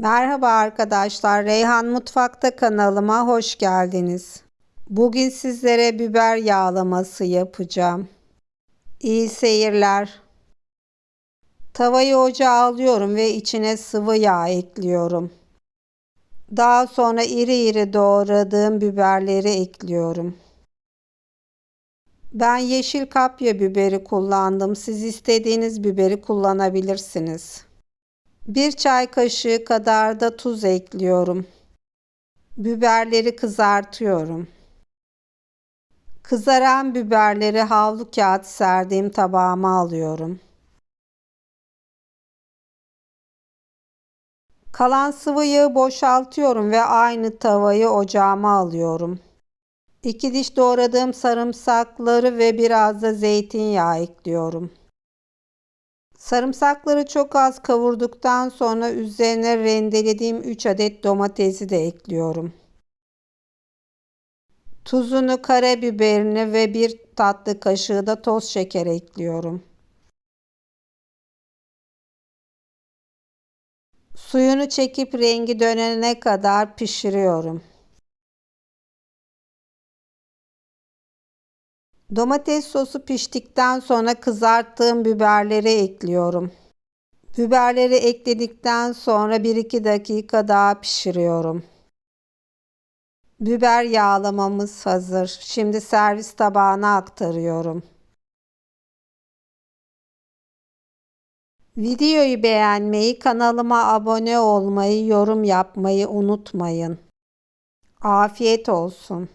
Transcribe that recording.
Merhaba arkadaşlar, Reyhan Mutfakta kanalıma hoş geldiniz. Bugün sizlere biber yağlaması yapacağım. İyi seyirler. Tavayı ocağa alıyorum ve içine sıvı yağ ekliyorum. Daha sonra iri iri doğradığım biberleri ekliyorum. Ben yeşil kapya biberi kullandım. Siz istediğiniz biberi kullanabilirsiniz. Bir çay kaşığı kadar da tuz ekliyorum. Biberleri kızartıyorum. Kızaran biberleri havlu kağıt serdiğim tabağıma alıyorum. Kalan sıvı yağı boşaltıyorum ve aynı tavayı ocağıma alıyorum. İki diş doğradığım sarımsakları ve biraz da zeytinyağı ekliyorum. Sarımsakları çok az kavurduktan sonra üzerine rendelediğim 3 adet domatesi de ekliyorum. Tuzunu, karabiberini ve bir tatlı kaşığı da toz şeker ekliyorum. Suyunu çekip rengi dönene kadar pişiriyorum. Domates sosu piştikten sonra kızarttığım biberleri ekliyorum. Biberleri ekledikten sonra 1-2 dakika daha pişiriyorum. Biber yağlamamız hazır. Şimdi servis tabağına aktarıyorum. Videoyu beğenmeyi, kanalıma abone olmayı, yorum yapmayı unutmayın. Afiyet olsun.